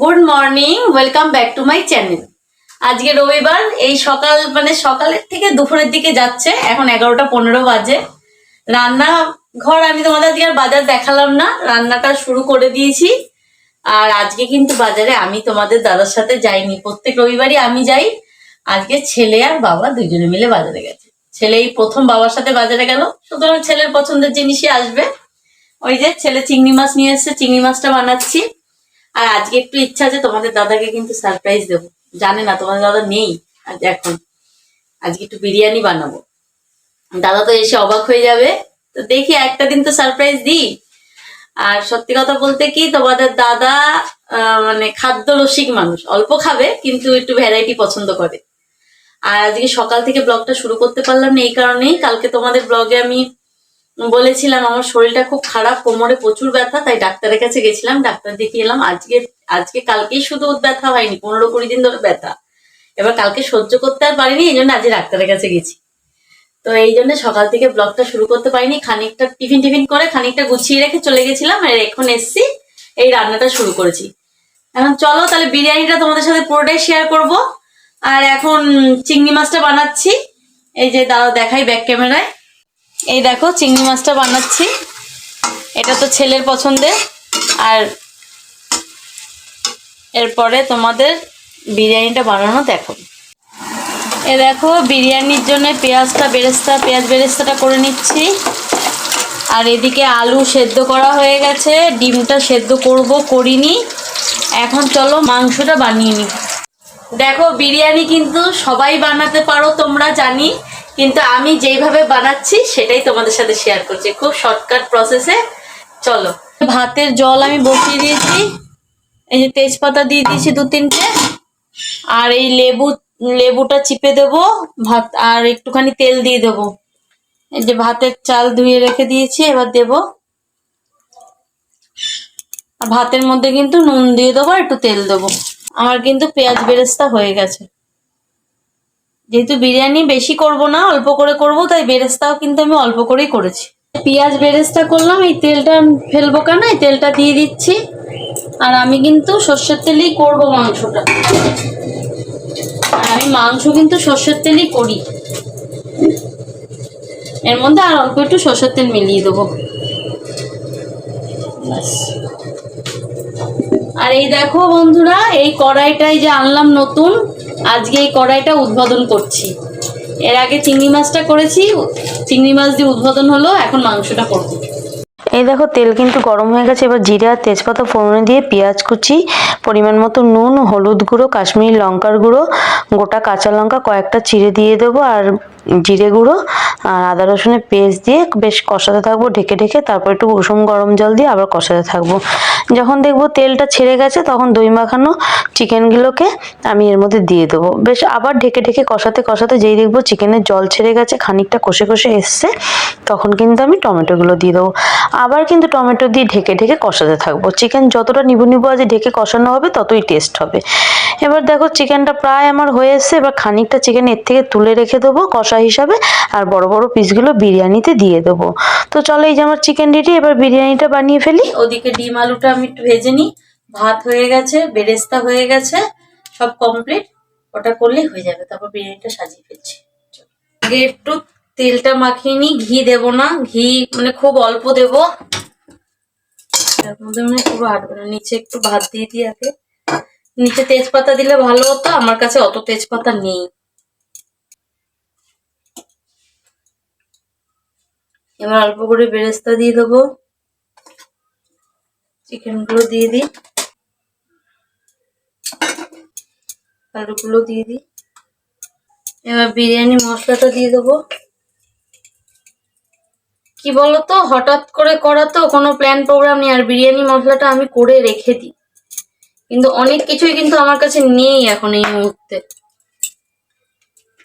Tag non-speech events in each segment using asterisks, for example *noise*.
Good morning, welcome back to my channel. আজকে রবিবার, এই সকাল মানে সকালের থেকে দুপুরের দিকে যাচ্ছে, এখন এগারোটা পনেরো বাজে। রান্না ঘর আমি তোমাদের আজকে আর বাজার দেখালাম না, রান্নাটা শুরু করে দিয়েছি। আর আজকে কিন্তু বাজারে আমি তোমাদের দাদার সাথে যাইনি, প্রত্যেক রবিবারই আমি যাই। আজকে ছেলে আর বাবা দুজনে মিলে বাজারে গেছে। ছেলে এই প্রথম বাবার সাথে বাজারে গেল, সুতরাং ছেলের পছন্দের জিনিসই আসবে। ওই যে ছেলে চিংড়ি মাছ নিয়ে এসেছে, চিংড়ি মাছটা বানাচ্ছি। আর আজকে একটু ইচ্ছা আছে তোমাদের দাদাকে কিন্তু সারপ্রাইজ দেবো। জানে না, তোমাদের দাদা নেই এখন। আজকে একটু বিরিয়ানি বানাবো। দাদা তো এসে অবাক হয়ে যাবে। তো দেখি একটা দিন তো সারপ্রাইজ দিই। আর সত্যি কথা বলতে কি, তোমাদের দাদা মানে খাদ্য রসিক মানুষ। অল্প খাবে, কিন্তু একটু ভ্যারাইটি পছন্দ করে। আর আজকে সকাল থেকে ব্লগটা শুরু করতে পারলাম না এই কারণেই। কালকে তোমাদের ব্লগে আমি বলেছিলাম, আমার শরীরটা খুব খারাপ, কোমরে প্রচুর ব্যথা, তাই ডাক্তারের কাছে গেছিলাম, ডাক্তার দেখিয়ে এলাম, আজকে আজকে কালকেই শুধু ব্যথা হয়নি, পনেরো কুড়ি দিন ধরে ব্যথা। এবার কালকে সহ্য করতে আর পারিনি, এই জন্য আজকে ডাক্তারের কাছে গেছি। তো এই জন্য সকাল থেকে ব্লগটা শুরু করতে পারিনি, খানিকটা টিফিন টিফিন করে খানিকটা গুছিয়ে রেখে চলে গেছিলাম, আর এখন এসছি, এই রান্নাটা শুরু করেছি। এখন চলো তাহলে বিরিয়ানিটা তোমাদের সাথে পুরোটাই শেয়ার করব। আর এখন চিংড়ি মাছটা বানাচ্ছি, এই যে দাদা দেখাই ব্যাক ক্যামেরায় এই দেখো, চিংড়ি মাছটা বানাচ্ছি। এটা তো ছেলের পছন্দের। আর এরপরে তোমাদের বিরিয়ানিটা বানানো দেখো। এ দেখো, বিরিয়ানির জন্য পেঁয়াজটা, বেরেস্তা, পেঁয়াজ বেরেস্তাটা করে নিচ্ছি। আর এদিকে আলু সেদ্ধ করা হয়ে গেছে। ডিমটা সেদ্ধ করব, করিনি। এখন চলো মাংসটা বানিয়ে নিই। দেখো, বিরিয়ানি কিন্তু সবাই বানাতে পারো, তোমরা জানি। কিন্তু আমি যেইভাবে বানাচ্ছি, সেটাই তোমাদের সাথে শেয়ার করছি। খুব শর্টকাট প্রসেসে চলো। ভাতের জল আমি বসিয়ে দিয়েছি। এই যে তেজপাতা দিয়ে দিয়েছি দু তিনটে। আর এই লেবু, লেবুটা চিপে দেবো। ভাত, আর একটুখানি তেল দিয়ে দেবো। এই যে ভাতের চাল ধুয়ে রেখে দিয়েছি, এবার দেবো। ভাতের মধ্যে কিন্তু নুন দিয়ে দেবো আর একটু তেল দেবো। আমার কিন্তু পেঁয়াজ বেরেস্তা হয়ে গেছে। যেহেতু বিরিয়ানি বেশি করব না, অল্প করে করব, তাই বেরেস্তাও কিন্তু আমি অল্প করেই করেছি। পেঁয়াজ বেরেস্তা করলাম, এই তেলটা ফেলব কেন? এই তেলটা দিয়ে দিচ্ছি। আর আমি কিন্তু সর্ষের তেলেই করব মাংসটা। আমি মাংস কিন্তু সর্ষের তেলেই করি। এর মধ্যে আর অল্প একটু সর্ষের তেল মিলিয়ে দেবো। আর এই দেখো বন্ধুরা, এই কড়াইটাই যে আনলাম নতুন আজকে এই কড়াইটা উদ্বোধন করছি। এর আগে চিংড়ি মাছটা করেছি, চিংড়ি মাছ দিয়ে উদ্বোধন হলো, এখন মাংসটা করব। এই দেখো, তেল কিন্তু গরম হয়ে গেছে, এবার জিরে আর তেজপাতা ফোড়নে দিয়ে পেঁয়াজ কুচি, পরিমাণ মতো নুন, হলুদ গুঁড়ো, কাশ্মীরি লঙ্কার গুঁড়ো, গোটা কাঁচা লঙ্কা কয়েকটা চিড়ে দিয়ে দেবো, আর জিরে গুঁড়ো আর আদা রসুনের পেস্ট দিয়ে বেশ কষাতে থাকব, ঢেকে ঢেকে, তারপর একটু উষুম গরম জল দিয়ে আবার কষাতে থাকব। যখন দেখব তেলটা ছেড়ে গেছে, তখন দই মাখানো চিকেনগুলোকে আমি এর মধ্যে দিয়ে দেবো। বেশ আবার ঢেকে ঢেকে কষাতে কষাতে যেই দেখব চিকেনের জল ছেড়ে গেছে, খানিকটা কষে কষে এসছে, তখন কিন্তু আমি টমেটোগুলো দিয়ে দেবো। আবার কিন্তু টমেটো দিয়ে ঢেকে ঢেকে কষাতে থাকব। চিকেন যতটা নিবু নিবু আজ ঢেকে কষানো হবে, ততই টেস্ট হবে। এবার দেখো চিকেনটা প্রায় আমার হয়ে এসছে, এবার খানিকটা চিকেন এর থেকে তুলে রেখে দেবো কষা হিসাবে, আর বড় বড় পিসগুলো বিরিয়ানিতে দিয়ে দেবো। তো চলো এই যে আমার চিকেন রেডি এবার বিরিয়ানিটা বানিয়ে ফেলি। ওদিকে ডিম আলুটা আমি একটু ভেজে নিই। ভাত হয়ে গেছে, বেরেস্তা হয়ে গেছে, সব কমপ্লিট ওটা করলেই হয়ে যাবে, তারপর বিরিয়ানিটা সাজিয়ে ফেলছি। আগে একটু তেলটা মাখিয়ে নিই, ঘি দেব না, ঘি মানে খুব অল্প দেব। তার মধ্যে মানে পুরো আটবে নিচে একটু ভাত দিয়ে দিই আগে। নিচে তেজপাতা দিলে ভালো হতো, আমার কাছে অত তেজপাতা নেই। এবার অল্প করে বেরেস্তা দিয়ে দেবো। চিকেনগুলো দিয়ে দিই। আলুগুলো দিয়ে দিই। এবার বিরিয়ানি মশলাটা দিয়ে দেবো। কি বলতো? হঠাৎ করে করা তো কোনো প্ল্যান প্রোগ্রাম নেই, আর বিরিয়ানি মশলাটা আমি করে রেখে দিই। কিন্তু অনেক কিছুই কিন্তু আমার কাছে নেই এখন এই মুহূর্তে।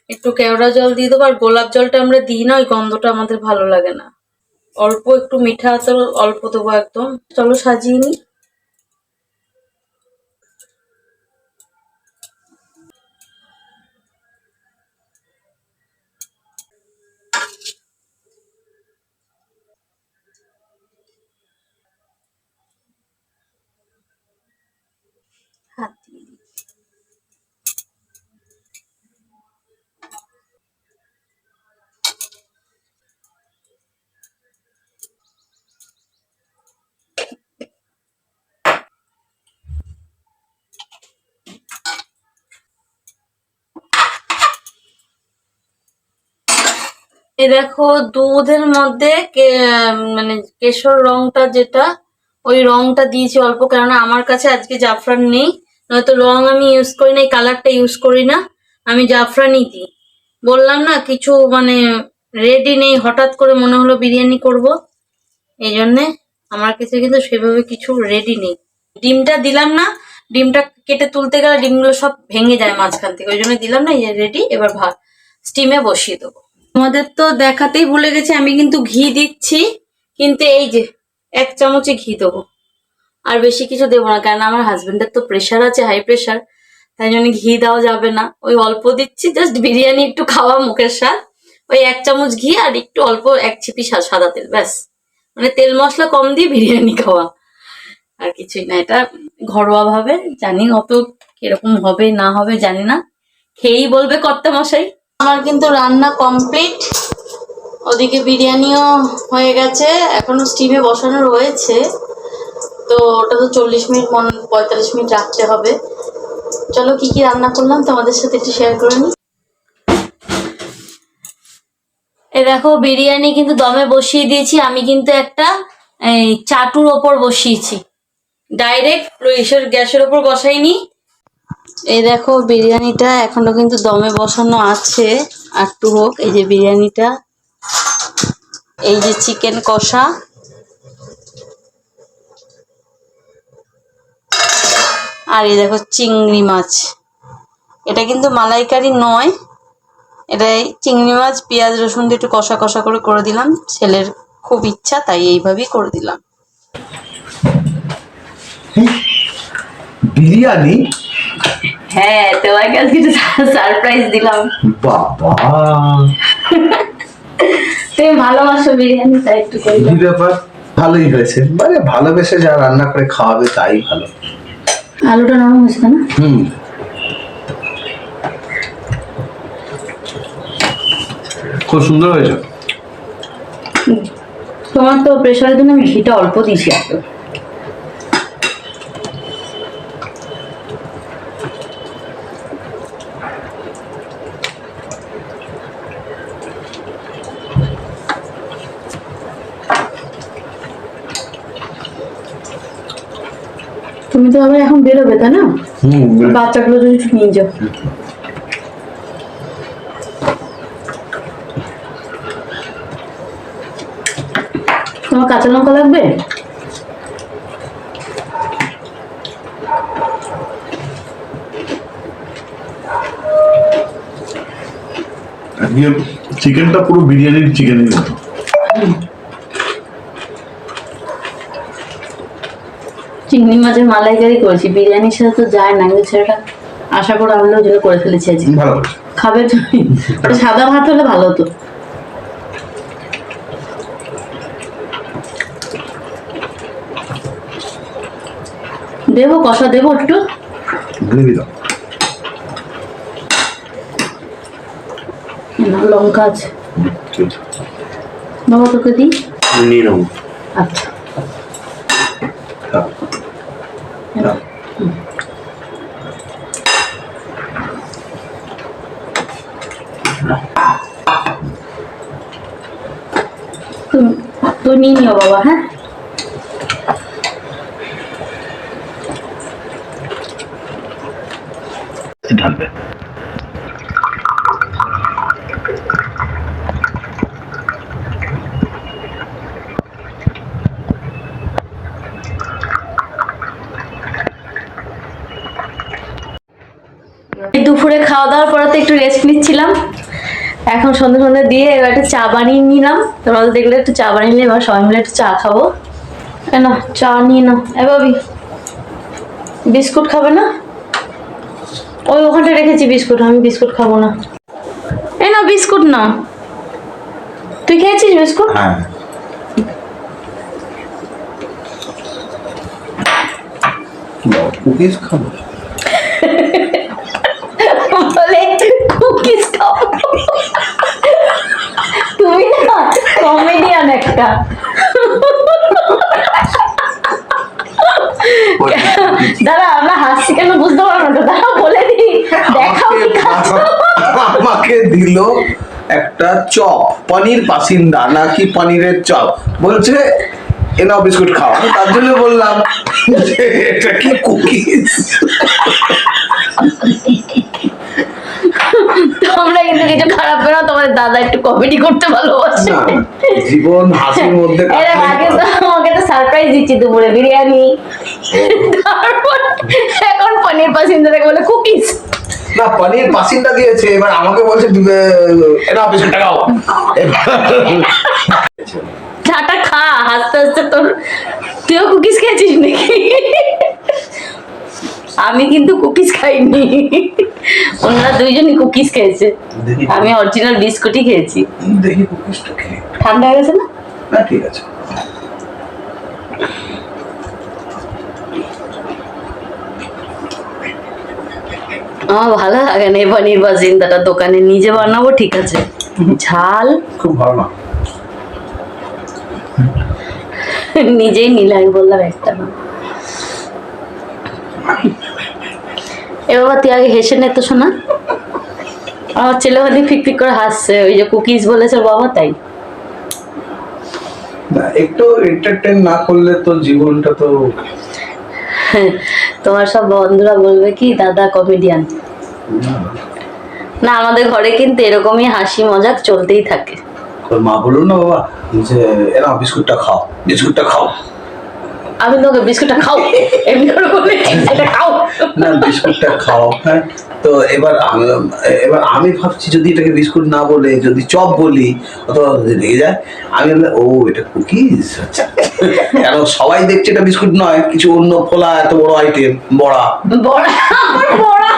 একটু কেওড়া জল দিয়ে দেবো, আর গোলাপ জলটা আমরা দিই না, ওই গন্ধটা আমাদের ভালো লাগে না। অল্প একটু মিঠা তো অল্প দেবো একদম। চলো সাজিয়ে নিই। এই দেখো দুধের মধ্যে মানে কেশর রংটা যেটা, ওই রংটা দিয়েছি অল্প, কেননা আমার কাছে আজকে জাফরান নেই। নয়তো রং আমি ইউজ করি না, এই কালারটা ইউজ করি না। আমি জাফরানই দিই। বললাম না, কিছু মানে রেডি নেই, হঠাৎ করে মনে হলো বিরিয়ানি করব। এই জন্যে আমার কাছে কিন্তু সেভাবে কিছু রেডি নেই। ডিমটা দিলাম না, ডিমটা কেটে তুলতে গেলে ডিমগুলো সব ভেঙে যায় মাঝখান থেকে, ওই জন্য দিলাম না, এই রেডি এবার ভাত। স্টিমে বসিয়ে দেবো। তোমাদের তো দেখাতেই ভুলে গেছি, আমি কিন্তু ঘি দিচ্ছি, কিন্তু এই যে এক চামচে ঘি দেবো। আর বেশি কিছু দেবো না কারণ আমার হাজবেন্ডের তো প্রেশার আছে হাই প্রেশার তাই জন্য ঘি দেওয়া যাবে না। ওই অল্প দিচ্ছি জাস্ট বিরিয়ানি একটু খাওয়া মুখের স্বাদ, ওই এক চামচ ঘি আর একটু অল্প এক ছিপি সাদা তেল, ব্যাস। মানে তেল মশলা কম দিয়ে বিরিয়ানি খাওয়া, আর কিছুই না। এটা ঘরোয়া ভাবে জানি অত কীরকম হবে, না হবে, জানি না। খেয়েই বলবে কর্তা মশাই। আমার কিন্তু রান্না কমপ্লিট। ওদিকে বিরিয়ানিও হয়ে গেছে। এখনও স্টিমে বসানো রয়েছে। তো ওটা তো চল্লিশ মিনিট মন পঁয়তাল্লিশ মিনিট রাখতে হবে। চলো কি কি রান্না করলাম তোমাদের সাথে একটু শেয়ার করে নিই। এ দেখো, বিরিয়ানি কিন্তু দমে বসিয়ে দিয়েছি। আমি কিন্তু একটা, এই, চাটুর ওপর বসিয়েছি। ডাইরেক্ট গ্যাসের ওপর বসাইনি। এই দেখো বিরিয়ানিটা এখনও কিন্তু দমে বসানো আছে। একটু হোক, এই যে বিরিয়ানিটা। এই যে চিকেন কষা। আর এই দেখো চিংড়ি মাছ। এটা কিন্তু মালাইকারি নয়। এটা এই চিংড়ি মাছ, পেঁয়াজ, রসুন দিয়ে একটু কষা কষা করে করে দিলাম। ছেলের খুব ইচ্ছা, তাই এইভাবেই করে দিলাম। বিরিয়ানি হ্যাঁ তোমাকে আজকে একটু সারপ্রাইজ দিলাম। বাবা। তুমি ভালোবাসো বিরিয়ানি তাই একটু কি ব্যাপার ভালোই হয়েছে। মানে ভালোবেসে যা রান্না করে খাওয়াবে তাই ভালো। আলুটা নরম হয়েছে না? হুম। খুব সুন্দর হয়েছে। তোমার তো প্রেশারের জন্য আমি ঘিটা অল্প দিয়েছি এত। তো আবার এখন বেরোবে তাই না? বাচ্চাগুলো যদি একটু নিয়ে যাও। তোমার কাঁচা লঙ্কা লাগবে? চিকেনটা পুরো বিরিয়ানির চিকেনের মতো চিংড়ি মাছের মালাইকারি করেছি বিরিয়ানির সাথে তো যায় না কিন্তু সেটা আশা করে আনলেও জন্য করে ফেলেছি আজকে। ভালো খাবে সাদা ভাত হলে ভালো হতো। দেবো কষা দেবো একটু। গ্রেভি দাও লঙ্কা আছে। আছে। বাবা তোকে দিই নিয়ে নেব। আচ্ছা দাও। দাও। তুমি তুই নিয়ে নিও বাবা হ্যাঁ? ঢালবে। দুপুরে খাওয়া দাওয়ার পরে তো একটু রেস্ট নিচ্ছিলাম। এখন সন্ধ্যে সন্ধ্যে দিয়ে এবার একটু চা বানিয়ে নিলাম। তোমরা তো দেখলে একটু চা বানিয়ে নিলে এবার সবাই মিলে একটু চা খাব। কেন চা নিয়ে নাও। এ বাবি বিস্কুট খাবে না? ওই ওখানটা রেখেছি বিস্কুট আমি বিস্কুট খাব না। এ না বিস্কুট না তুই খেয়েছিস বিস্কুট? হ্যাঁ। কুকিজ খাব বলে কুকিজ খাব তুমি না কমেডিয়ান একটা। দাদা আমরা হাসছি কেন বুঝতে পারব না। দাদা বলে দিই। দেখাও আমাকে দিল একটা চপ পনির পাসিন্দা নাকি পনিরের চপ। বলছে এনাও বিস্কুট খাও। আমি তার জন্য বললাম এটা কি কুকিজ? তোমরা কিন্তু কিছু খারাপ না তোমাদের দাদা একটু কমেডি করতে ভালোবাসে। জীবন হাসির মধ্যে এর আগে তো আমাকে তো সারপ্রাইজ দিচ্ছি দুপুরে বিরিয়ানি। তারপর এখন পনির পাসিন্দা থেকে বলে কুকিজ না পনির পাসিন্দা দিয়েছে এবার আমাকে বলছে বিস্কুটটা খাও এবার চাটা খা হাসতে হাসতে তোর তুইও কুকিজ খেয়েছিস নাকি? আমি কিন্তু কুকিজ খাইনি। ওনারা দুইজনই কুকিজ খেয়েছে। আমি অরিজিনাল বিস্কুটই খেয়েছি। দেখি কুকিজটা খেয়ে ঠান্ডা হয়ে গেছে না? না ঠিক আছে। আমার ভালো লাগে না পনির বাজিন্দাটা দোকানে নিজে বানাবো ঠিক আছে। ঝাল। খুব ভালো না। নিজেই নিলে আমি বললাম একটা না। এ বাবা তুই আগে হেসে নে তো শোনা আমার ছেলে হলে ফিক ফিক করে হাসছে ওই যে কুকিজ বলেছে বাবা তাই। না একটু এন্টারটেন না করলে তো জীবনটা তো *laughs* তোমার সব বন্ধুরা বলবে কি দাদা কমেডিয়ান না। আমাদের ঘরে কিন্তু এরকমই হাসি মজাক চলতেই থাকে। মা বলল না বাবা যে এরা বিস্কুটটা খাও বিস্কুটটা খাও। আমি তোকে বিস্কুটটা খাও এমনি করে বলে এটা খাও। না বিস্কুটটা খাও হ্যাঁ? তো এবার এবার আমি ভাবছি যদি এটাকে বিস্কুট না বলে যদি চপ বলি অথবা রেগে যায় আমি ও এটা কুকিজ? আচ্ছা। কেন সবাই দেখছে এটা বিস্কুট নয় কিছু অন্য ফোলা এত বড় আইটেম বড়া। বড়া বড়া।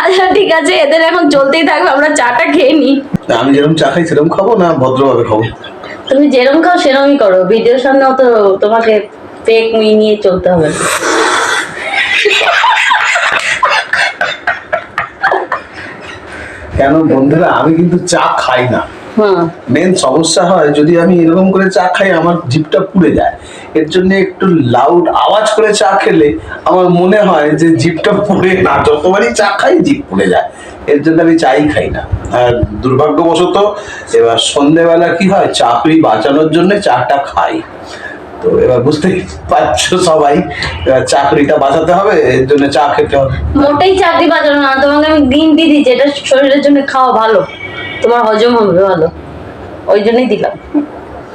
আচ্ছা ঠিক আছে এদের এখন চলতেই থাকবে আমরা চাটা খেয়ে নিই। আমি যেরকম চা খাই সেরকম খাব না? ভদ্রভাবে খাব। তুমি যেরকম খাও সেরকমই করো। ভিডিওর সামনে অত তোমাকে পেক মুই নিয়ে চলতে হবে কেন বন্ধুরা, আমি কিন্তু চা খাই না। মেন সমস্যা হয় যদি আমি এরকম করে চা খাই আমার জিভটা পুড়ে যায়। এর জন্য একটু লাউড আওয়াজ করে চা খেলে আমার মনে হয় যে জিভটা পুড়ে না যতবারই চা খাই জিভ পুড়ে যায়। এর জন্য আমি চাই খাই না। আর দুর্ভাগ্যবশত এবার সন্ধেবেলা কি হয় চাকরি বাঁচানোর জন্য চাটা খাই। তো এবার বুঝতেই পারছ সবাই এবার চাকরিটা বাঁচাতে হবে এর জন্য চা খেতে হবে। মোটেই চাকরি বাঁচানো না তোমাকে আমি গ্রিন টি দিচ্ছি এটা শরীরের জন্য খাওয়া ভালো। তোমার হজম হবে ভালো। ওই জন্যই দিলাম।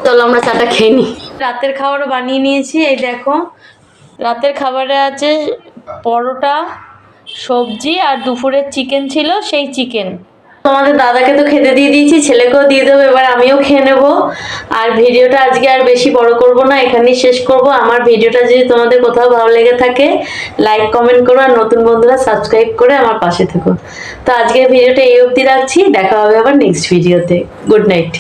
চলো আমরা চাটা খেয়ে নিই রাতের খাবারও বানিয়ে নিয়েছি এই দেখো। রাতের খাবারে আছে পরোটা সবজি আর দুপুরের চিকেন ছিল সেই চিকেন তোমাদের দাদাকে তো খেতে দিয়ে দিয়েছি, ছেলেকেও দিয়ে দেবো, এবার আমিও খেয়ে নেব। আর ভিডিওটা আজকে আর বেশি বড় করব না, এখানেই শেষ করব। আমার ভিডিওটা যদি তোমাদের কোথাও ভালো লেগে থাকে লাইক কমেন্ট করো আর নতুন বন্ধুরা সাবস্ক্রাইব করে আমার পাশে থেকো। তো আজকের ভিডিওটা এই অবধি রাখছি, দেখা হবে আবার নেক্সট ভিডিওতে গুড নাইট